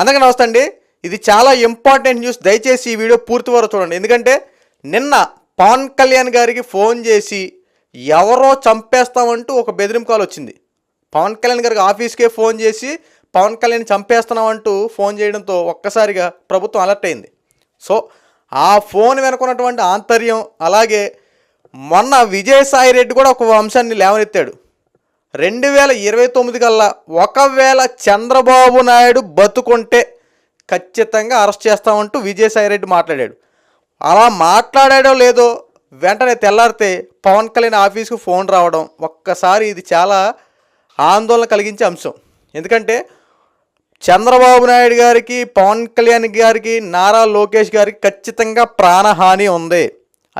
అందుకని నమస్తే అండి. ఇది చాలా ఇంపార్టెంట్ న్యూస్ దయచేసి ఈ వీడియో పూర్తి వరకు చూడండి. ఎందుకంటే నిన్న పవన్ కళ్యాణ్ గారికి ఫోన్ చేసి ఎవరో చంపేస్తామంటూ ఒక బెదిరింపు కాల్ వచ్చింది. పవన్ కళ్యాణ్ గారికి ఆఫీస్కే ఫోన్ చేసి పవన్ కళ్యాణ్ చంపేస్తున్నామంటూ ఫోన్ చేయడంతో ఒక్కసారిగా ప్రభుత్వం అలర్ట్ అయింది. సో ఆ ఫోన్ వెనుకున్నటువంటి ఆంతర్యం అలాగే మొన్న విజయసాయి రెడ్డి కూడా ఒక అంశాన్ని లేవనెత్తాడు. రెండు వేల ఇరవై తొమ్మిది కల్లా ఒకవేళ చంద్రబాబు నాయుడు బతుకుంటే ఖచ్చితంగా అరెస్ట్ చేస్తామంటూ విజయసాయి రెడ్డి మాట్లాడాడు. అలా మాట్లాడాడో లేదో వెంటనే తెల్లారితే పవన్ కళ్యాణ్ ఆఫీస్కి ఫోన్ రావడం ఒక్కసారి ఇది చాలా ఆందోళన కలిగించే అంశం. ఎందుకంటే చంద్రబాబు నాయుడు గారికి పవన్ కళ్యాణ్ గారికి నారా లోకేష్ గారికి ఖచ్చితంగా ప్రాణహాని ఉంది.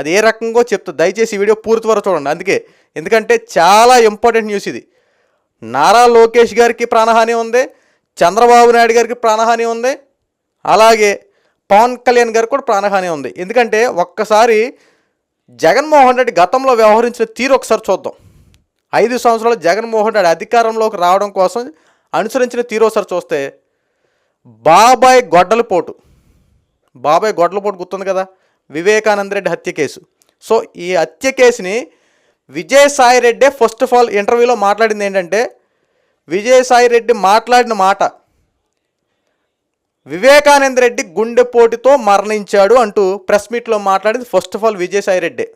అది ఏ రకంగా చెప్తా దయచేసి వీడియో పూర్తి వరకు చూడండి. అందుకే ఎందుకంటే చాలా ఇంపార్టెంట్ న్యూస్ ఇది. నారా లోకేష్ గారికి ప్రాణహాని ఉంది చంద్రబాబు నాయుడు గారికి ప్రాణహాని ఉంది అలాగే పవన్ కళ్యాణ్ గారికి కూడా ప్రాణహాని ఉంది. ఎందుకంటే ఒక్కసారి జగన్మోహన్ రెడ్డి గతంలో వ్యవహరించిన తీరు ఒకసారి చూద్దాం. ఐదు సంవత్సరాలు జగన్మోహన్ రెడ్డి అధికారంలోకి రావడం కోసం అనుసరించిన తీరు ఒకసారి చూస్తే బాబాయ్ గొడ్డలపోటు. బాబాయ్ గొడ్డలపోటు గుర్తుంది కదా? వివేకానంద రెడ్డి హత్య కేసు. సో ఈ హత్య కేసుని విజయసాయి రెడ్డే ఫస్ట్ ఆఫ్ ఆల్ ఇంటర్వ్యూలో మాట్లాడింది ఏంటంటే విజయసాయి రెడ్డి మాట్లాడిన మాట వివేకానంద రెడ్డి గుండెపోటుతో మరణించాడు అంటూ ప్రెస్ మీట్లో మాట్లాడింది first of all Vijayasai Reddy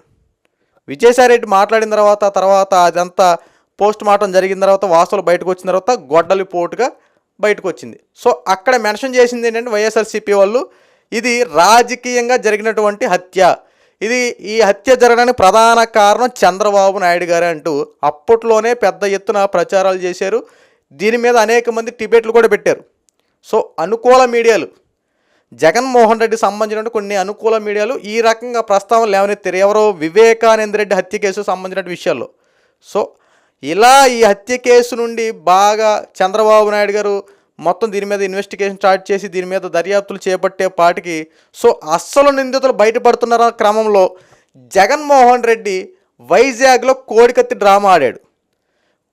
Vijayasai Reddy మాట్లాడిన తర్వాత తర్వాత అదంతా పోస్ట్ మార్టం జరిగిన తర్వాత వాసులు బయటకు వచ్చిన తర్వాత గొడ్డలి పోటుగా బయటకు వచ్చింది. సో అక్కడ మెన్షన్ చేసింది ఏంటంటే వైఎస్ఆర్సీపీ వాళ్ళు ఇది రాజకీయంగా జరిగినటువంటి హత్య. ఇది ఈ హత్య జరగడానికి ప్రధాన కారణం చంద్రబాబు నాయుడు గారే అంటూ అప్పట్లోనే పెద్ద ఎత్తున ప్రచారాలు చేశారు. దీని మీద అనేక మంది టిబెట్లు కూడా పెట్టారు. సో అనుకూల మీడియాలు జగన్మోహన్ రెడ్డి సంబంధించిన కొన్ని అనుకూల మీడియాలు ఈ రకంగా ప్రస్తావన లేవనెత్తారు. ఎవరో వివేకానంద రెడ్డి హత్య కేసు సంబంధించిన విషయాల్లో. సో ఇలా ఈ హత్య కేసు నుండి బాగా చంద్రబాబు నాయుడు గారు మొత్తం దీని మీద ఇన్వెస్టిగేషన్ స్టార్ట్ చేసి దీని మీద దర్యాప్తులు చేపట్టే పాటికి సో అస్సలు నిందితులు బయటపడుతున్న క్రమంలో జగన్మోహన్ రెడ్డి వైజాగ్లో కోడికత్తి డ్రామా ఆడాడు.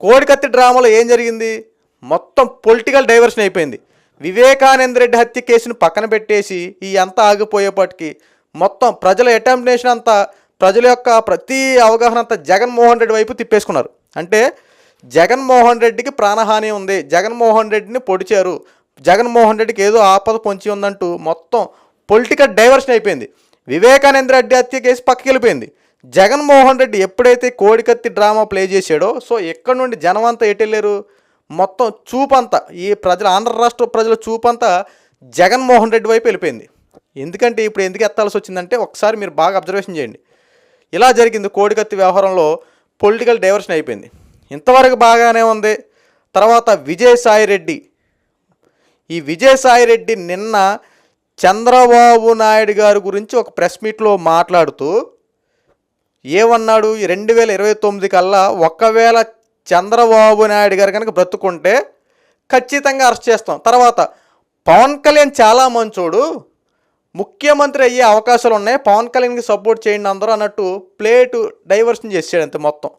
కోడికత్తి డ్రామాలో ఏం జరిగింది? మొత్తం పొలిటికల్ డైవర్షన్ అయిపోయింది. వివేకానంద రెడ్డి హత్య కేసును పక్కన పెట్టేసి ఈ అంతా ఆగిపోయేపాటికి మొత్తం ప్రజల అటెంప్టేషన్ అంతా ప్రజల యొక్క ప్రతి అవగాహన అంతా జగన్మోహన్ రెడ్డి వైపు తిప్పేసుకున్నారు. అంటే జగన్మోహన్ రెడ్డికి ప్రాణహాని ఉంది. జగన్మోహన్ రెడ్డిని పొడిచారు. జగన్మోహన్ రెడ్డికి ఏదో ఆపద పొంచి ఉందంటూ మొత్తం పొలిటికల్ డైవర్షన్ అయిపోయింది. వివేకానంద రెడ్డి హత్య కేసు పక్కకి వెళ్ళిపోయింది. జగన్మోహన్ రెడ్డి ఎప్పుడైతే కోడికత్తి డ్రామా ప్లే చేశాడో సో ఎక్కడి నుండి జనం అంతా ఎటు మొత్తం చూపంతా ఈ ప్రజల ఆంధ్ర రాష్ట్ర ప్రజల చూపంతా జగన్మోహన్ రెడ్డి వైపు వెళ్ళిపోయింది. ఎందుకంటే ఇప్పుడు ఎందుకు ఎత్తాల్సి వచ్చిందంటే ఒకసారి మీరు బాగా అబ్జర్వేషన్ చేయండి. ఇలా జరిగింది కోడికత్తి వ్యవహారంలో పొలిటికల్ డైవర్షన్ అయిపోయింది. ఇంతవరకు బాగానే ఉంది. తర్వాత విజయసాయి రెడ్డి. ఈ విజయసాయి రెడ్డి నిన్న చంద్రబాబు నాయుడు గారి గురించి ఒక ప్రెస్ మీట్లో మాట్లాడుతూ ఏమన్నాడు? ఈ రెండు వేల ఇరవై తొమ్మిది కల్లా ఒకవేళ చంద్రబాబు నాయుడు గారు కనుక బ్రతుకుంటే ఖచ్చితంగా అరెస్ట్ చేస్తాం. తర్వాత పవన్ కళ్యాణ్ చాలా మంచోడు. ముఖ్యమంత్రి అయ్యే అవకాశాలు ఉన్నాయి పవన్ కళ్యాణ్కి సపోర్ట్ చేయండి అందరూ అన్నట్టు ప్లేటు డైవర్షన్ చేసాడు అంతే మొత్తం.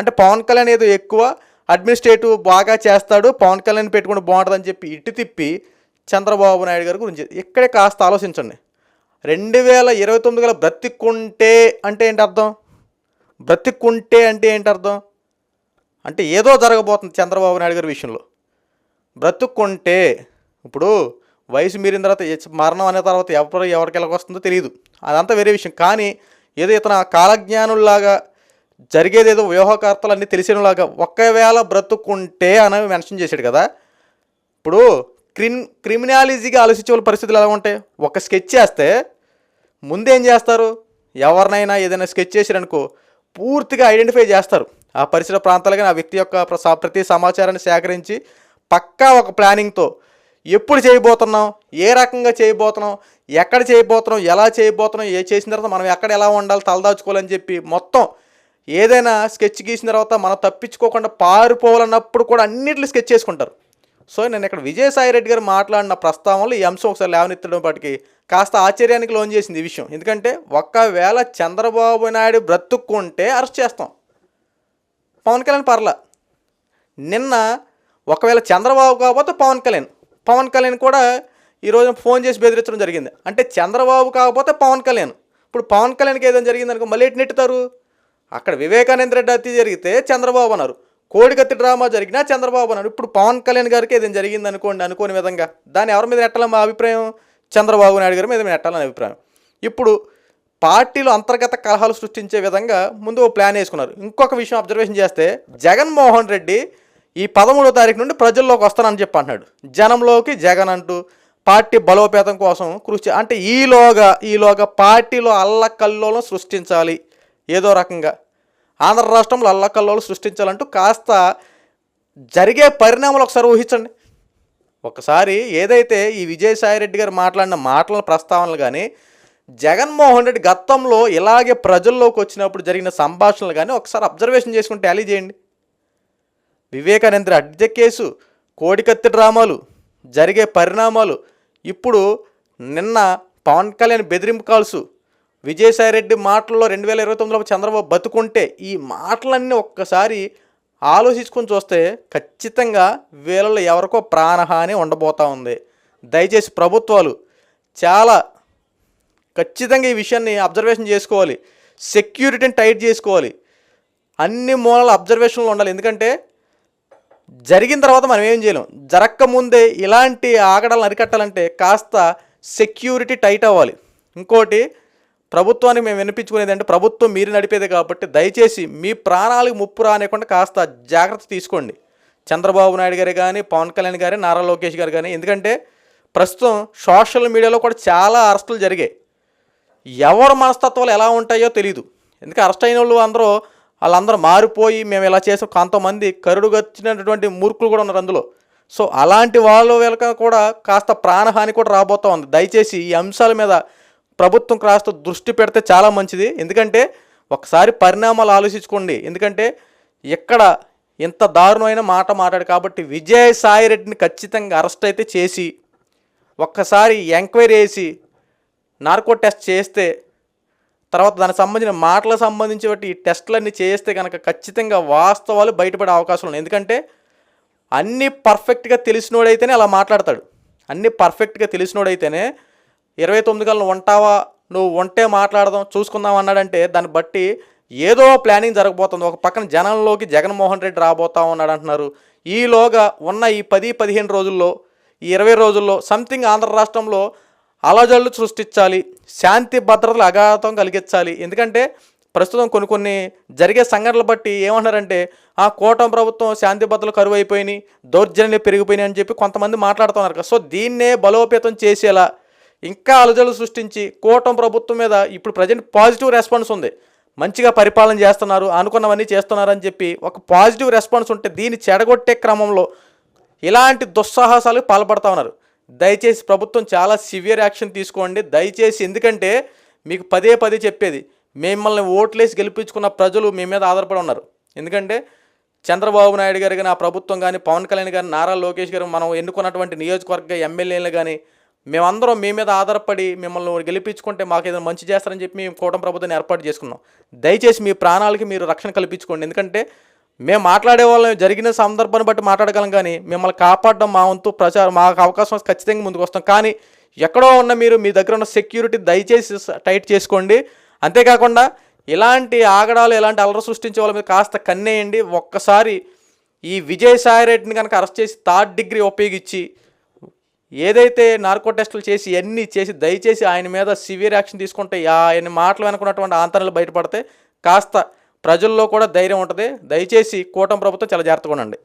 అంటే పవన్ కళ్యాణ్ ఏదో ఎక్కువ అడ్మినిస్ట్రేటివ్ బాగా చేస్తాడు పవన్ కళ్యాణ్ పెట్టుకుంటే బాగుంటుందని చెప్పి ఇటు తిప్పి చంద్రబాబు నాయుడు గారి గురించి. ఇక్కడే కాస్త ఆలోచించండి. రెండు వేల ఇరవై తొమ్మిది గల బ్రతికుంటే అంటే ఏంటి అర్థం? బ్రతికుంటే అంటే ఏంటి అర్థం? అంటే ఏదో జరగబోతుంది చంద్రబాబు నాయుడు గారి విషయంలో. బ్రతుక్కుంటే ఇప్పుడు వయసు మీరిన తర్వాత మరణం అనే తర్వాత ఎవరు ఎవరికి వస్తుందో తెలియదు. అదంతా వేరే విషయం. కానీ ఏదో ఇతను కాలజ్ఞానుల్లాగా జరిగేదేదో వ్యూహకర్తలు అన్నీ తెలిసినలాగా ఒకవేళ బ్రతుకుంటే అని మెన్షన్ చేశాడు కదా. ఇప్పుడు క్రిమ్ క్రిమినాలిజీగా ఆలోచించే వాళ్ళ పరిస్థితులు ఎలా ఉంటాయి? ఒక స్కెచ్ చేస్తే ముందేం చేస్తారు? ఎవరినైనా ఏదైనా స్కెచ్ చేశారనుకో పూర్తిగా ఐడెంటిఫై చేస్తారు. ఆ పరిసర ప్రాంతాలుగా ఆ వ్యక్తి యొక్క ప్రతి సమాచారాన్ని సేకరించి పక్కా ఒక ప్లానింగ్తో ఎప్పుడు చేయబోతున్నాం? ఏ రకంగా చేయబోతున్నాం? ఎక్కడ చేయబోతున్నాం? ఎలా చేయబోతున్నాం? ఏ చేసిన తర్వాత మనం ఎక్కడ ఎలా ఉండాలి? తలదాచుకోవాలని చెప్పి మొత్తం ఏదైనా స్కెచ్ గీసిన తర్వాత మనం తప్పించుకోకుండా పారిపోవాలన్నప్పుడు కూడా అన్నిట్లు స్కెచ్ చేసుకుంటారు. సో నేను ఇక్కడ విజయసాయి రెడ్డి గారు మాట్లాడిన ప్రస్తావనలు ఈ అంశం ఒకసారి లేవనెత్తడం పాటికి కాస్త ఆశ్చర్యానికి లోన్ చేసింది ఈ విషయం. ఎందుకంటే ఒకవేళ చంద్రబాబు నాయుడు బ్రతుక్కుంటే అరెస్ట్ చేస్తాం. పవన్ కళ్యాణ్ పర్ల. నిన్న ఒకవేళ చంద్రబాబు కాకపోతే పవన్ కళ్యాణ్. పవన్ కళ్యాణ్ కూడా ఈరోజు ఫోన్ చేసి బెదిరించడం జరిగింది. అంటే చంద్రబాబు కాకపోతే పవన్ కళ్యాణ్. ఇప్పుడు పవన్ కళ్యాణ్కి ఏదైనా జరిగిందనుకో మళ్ళీ ఎటు నెట్టుతారు? అక్కడ వివేకానంద రెడ్డి హత్య జరిగితే చంద్రబాబు అన్నారు. కోడికత్తి డ్రామా జరిగినా చంద్రబాబు అన్నారు. ఇప్పుడు పవన్ కళ్యాణ్ గారికి ఏదైనా జరిగింది అనుకోండి అనుకోని విధంగా. దాన్ని ఎవరి మీద నెట్టాలని మా అభిప్రాయం? చంద్రబాబు నాయుడు గారి మీద నెట్టాలని అభిప్రాయం. ఇప్పుడు పార్టీలో అంతర్గత కలహాలు సృష్టించే విధంగా ముందు ఓ ప్లాన్ వేసుకున్నారు. ఇంకొక విషయం అబ్జర్వేషన్ చేస్తే జగన్మోహన్ రెడ్డి ఈ పదమూడో తారీఖు నుండి ప్రజల్లోకి వస్తానని చెప్పి అంటున్నాడు. జనంలోకి జగన్ అంటూ పార్టీ బలోపేతం కోసం కృషి అంటే ఈలోగా ఈలోగా పార్టీలో అల్లకల్లోలం సృష్టించాలి. ఏదో రకంగా. ఆంధ్ర రాష్ట్రంలో అల్లకల్లోలు సృష్టించాలంటూ కాస్త జరిగే పరిణామాలు ఒకసారి ఊహించండి. ఒకసారి ఏదైతే ఈ విజయసాయి రెడ్డి గారు మాట్లాడిన మాటల ప్రస్తావనలు కానీ జగన్మోహన్ రెడ్డి గతంలో ఇలాగే ప్రజల్లోకి వచ్చినప్పుడు జరిగిన సంభాషణలు కానీ ఒకసారి అబ్జర్వేషన్ చేసుకుని టాలీ చేయండి. వివేకానంద అడ్డ కేసు కోడికత్తి డ్రామాలు జరిగే పరిణామాలు ఇప్పుడు నిన్న పవన్ కళ్యాణ్ బెదిరింపు కాల్సు విజయసాయి రెడ్డి మాటల్లో రెండు వేల ఇరవై తొమ్మిదిలో చంద్రబాబు బతుకుంటే ఈ మాటలన్నీ ఒక్కసారి ఆలోచించుకొని చూస్తే ఖచ్చితంగా వీళ్ళలో ఎవరికో ప్రాణహాని ఉండబోతా ఉంది. దయచేసి ప్రభుత్వాలు చాలా ఖచ్చితంగా ఈ విషయాన్ని అబ్జర్వేషన్ చేసుకోవాలి. సెక్యూరిటీని టైట్ చేసుకోవాలి. అన్ని మూలాల అబ్జర్వేషన్లో ఉండాలి. ఎందుకంటే జరిగిన తర్వాత మనం ఏం చేయలేం. జరక్క ముందే ఇలాంటి ఆగడాలను అరికట్టాలంటే కాస్త సెక్యూరిటీ టైట్ అవ్వాలి. ఇంకోటి ప్రభుత్వానికి మేము వినిపించుకునేది అంటే ప్రభుత్వం మీరు నడిపేది కాబట్టి దయచేసి మీ ప్రాణాలకు ముప్పు రానివ్వకుండా కాస్త జాగ్రత్త తీసుకోండి. చంద్రబాబు నాయుడు గారు కానీ పవన్ కళ్యాణ్ గారు నారా లోకేష్ గారు కానీ ఎందుకంటే ప్రస్తుతం సోషల్ మీడియాలో కూడా చాలా అరెస్టులు జరిగాయి. ఎవరి మనస్తత్వాలు ఎలా ఉంటాయో తెలియదు ఎందుకంటే అరెస్ట్ అయిన వాళ్ళు అందరూ వాళ్ళందరూ మారిపోయి మేము ఇలా చేసాం. కొంతమంది కరుడుగచ్చినటువంటి మూర్ఖులు కూడా ఉన్నారు అందులో. సో అలాంటి వాళ్ళ వెనక కూడా కాస్త ప్రాణహాని కూడా రాబోతా ఉంది. దయచేసి ఈ అంశాల మీద ప్రభుత్వం కాస్త దృష్టి పెడితే చాలా మంచిది. ఎందుకంటే ఒకసారి పరిణామాలు ఆలోచించుకోండి. ఎందుకంటే ఎక్కడ ఇంత దారుణమైన మాట మాట్లాడు కాబట్టి విజయసాయి రెడ్డిని ఖచ్చితంగా అరెస్ట్ అయితే చేసి ఒక్కసారి ఎంక్వైరీ చేసి నార్కో టెస్ట్ చేస్తే తర్వాత దానికి సంబంధించిన మాటలకు సంబంధించి బట్టి ఈ టెస్టులన్నీ చేస్తే కనుక ఖచ్చితంగా వాస్తవాలు బయటపడే అవకాశం ఉంది. ఎందుకంటే అన్నీ పర్ఫెక్ట్గా తెలిసినోడైతేనే అలా మాట్లాడతాడు. అన్నీ పర్ఫెక్ట్గా తెలిసినోడైతేనే ఇరవై తొమ్మిది గంటలు ఉంటావా? నువ్వు ఉంటే మాట్లాడదాం చూసుకుందాం అన్నాడంటే దాన్ని బట్టి ఏదో ప్లానింగ్ జరగబోతుంది. ఒక పక్కన జనంలోకి జగన్మోహన్ రెడ్డి రాబోతా ఉన్నాడు అంటున్నారు. ఈలోగా ఉన్న ఈ పది పదిహేను రోజుల్లో ఈ ఇరవై రోజుల్లో సంథింగ్ ఆంధ్ర రాష్ట్రంలో అలజడులు సృష్టించాలి శాంతి భద్రతలు అఘాతం కలిగించాలి. ఎందుకంటే ప్రస్తుతం కొన్ని కొన్ని జరిగే సంఘటనలు బట్టి ఏమంటారంటే ఆ కూటమి ప్రభుత్వం శాంతి భద్రతలు కరువు అయిపోయినాయి దౌర్జన్యాలు పెరిగిపోయినాయి అని చెప్పి కొంతమంది మాట్లాడుతున్నారు. కదా సో దీన్నే బలోపేతం చేసేలా ఇంకా అలజలు సృష్టించి కూటమి ప్రభుత్వం మీద ఇప్పుడు ప్రజెంట్ పాజిటివ్ రెస్పాన్స్ ఉంది. మంచిగా పరిపాలన చేస్తున్నారు అనుకున్నవన్నీ చేస్తున్నారని చెప్పి ఒక పాజిటివ్ రెస్పాన్స్ ఉంటే దీన్ని చెడగొట్టే క్రమంలో ఇలాంటి దుస్సాహసాలకు పాల్పడతా ఉన్నారు. దయచేసి ప్రభుత్వం చాలా సివియర్ యాక్షన్ తీసుకోండి. దయచేసి ఎందుకంటే మీకు పదే పదే చెప్పేది మిమ్మల్ని ఓట్లేసి గెలిపించుకున్న ప్రజలు మీ మీద ఆధారపడి ఉన్నారు. ఎందుకంటే చంద్రబాబు నాయుడు గారు కానీ ఆ ప్రభుత్వం కానీ పవన్ కళ్యాణ్ గారు నారా లోకేష్ గారు మనం ఎన్నుకున్నటువంటి నియోజకవర్గ ఎమ్మెల్యేలు కానీ మేమందరం మీ మీద ఆధారపడి మిమ్మల్ని గెలిపించుకుంటే మాకు ఏదైనా మంచి చేస్తారని చెప్పి మేము కూటమి ప్రభుత్వాన్ని ఏర్పాటు చేసుకున్నాం. దయచేసి మీ ప్రాణాలకి మీరు రక్షణ కల్పించుకోండి. ఎందుకంటే మేము మాట్లాడే వాళ్ళం జరిగిన సందర్భాన్ని బట్టి మాట్లాడగలం కానీ మిమ్మల్ని కాపాడడం మా వంతు ప్రచారం మాకు అవకాశం ఖచ్చితంగా ముందుకు వస్తాం. కానీ ఎక్కడో ఉన్న మీరు మీ దగ్గర ఉన్న సెక్యూరిటీ దయచేసి టైట్ చేసుకోండి. అంతేకాకుండా ఇలాంటి ఆగడాలు ఇలాంటి అలర సృష్టించే వాళ్ళ మీద కాస్త కన్నేయండి. ఒక్కసారి ఈ విజయసాయి రెడ్డిని కనుక అరెస్ట్ చేసి థర్డ్ డిగ్రీ ఉపయోగించి ఏదైతే నార్కో టెస్టులు చేసి ఇవన్నీ చేసి దయచేసి ఆయన మీద సివియర్ యాక్షన్ తీసుకుంటే ఆయన మాటలు వెనుకున్నటువంటి ఆంతరాలు బయటపడితే కాస్త ప్రజల్లో కూడా ధైర్యం ఉంటుంది. దయచేసి కూటమి ప్రభుత్వం చాలా జాగ్రత్తగా ఉండండి.